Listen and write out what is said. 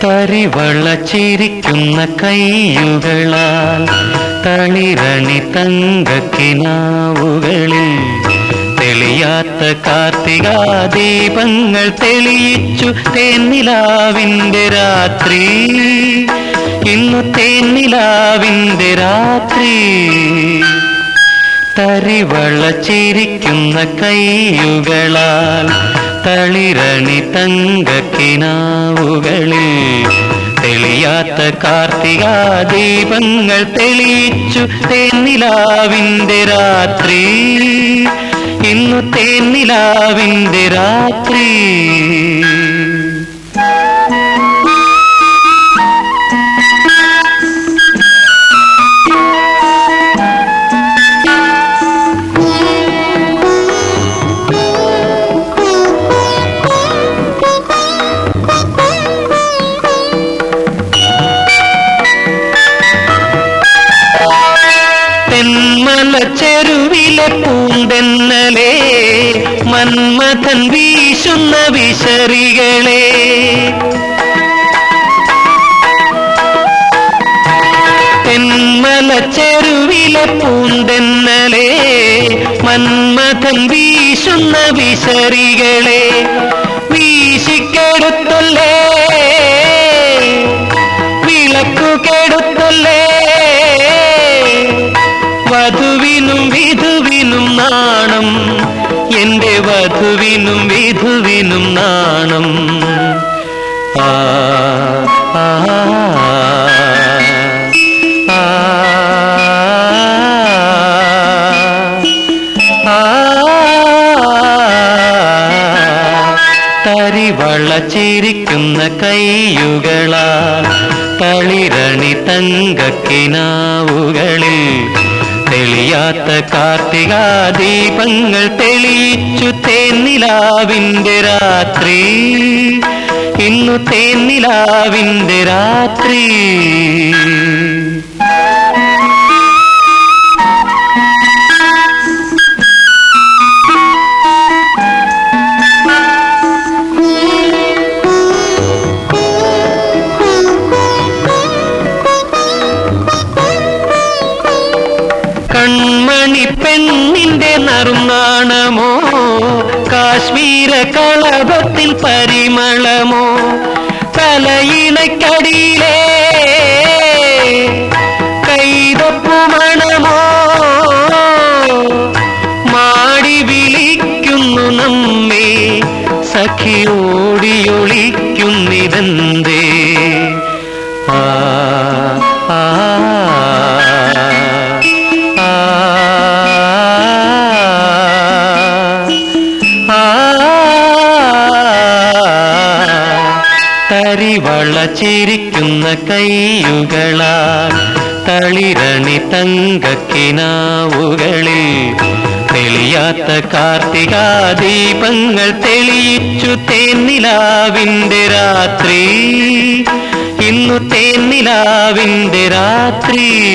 തരിവള ചിരിക്കുന്ന കൈയുകളാൽ തളിരണി തങ്കക്കിനാവുകളിൽ തെളിയാത്ത കാർത്തിക ദീപങ്ങൾ തെളിയിച്ചു തേന്നിലാവിന്റെ രാത്രി. ഇന്നു തേന്നിലാവിന്റെ രാത്രി. തരിവള ചിരിക്കുന്ന കൈയുകളാൽ തളിരണി തങ്കക്കിനാവുകളിൽ തെളിയാത്ത കാർത്തിക ദീപങ്ങൾ തെളിയിച്ചു തേന്നിലാവിന്റെ രാത്രി. ഇന്നു തേന്നിലാവിന്റെ രാത്രി. ചെരുവിലെ പൂണ്ടെന്നലേ മന്മഥൻ വീശുന്ന വിശറികളെ. തെന്മല പൂന്തെന്നലെ മന്മഥൻ വീശുന്ന വിശറികളെ. വീശിക്കെടുത്തല്ലേ വധുവിനും വിധുവിനും നാണം. ആ ആ ചിരിക്കുന്ന കൈയുകളാ തളിരണി തങ്കക്കിനാവുകളിൽ തെളിയാത്ത കാർത്തിക ദീപങ്ങൾ തെളിയിച്ചു തേന്നിലാവിന്റെ രാത്രി. ഇന്നു തേന്നിലാവിന്റെ രാത്രി. കാശ്മീര കളഭത്തിൽ പരിമളമോ തലയിണക്കടിയിലേ കൈതപ്പുമണമോ മാടി വിളിക്കുന്നു നമ്മെ സഖി തരിവള ചിരിക്കുന്ന കൈയുകളാൽ തളിരണി തങ്കക്കിനാവുകളിൽ തെളിയാത്ത കാർത്തിക ദീപങ്ങൾ തെളിയിച്ചു തേന്നിലാവിന്റെ രാത്രി. ഇന്നു തേന്നിലാവിന്റെ രാത്രി.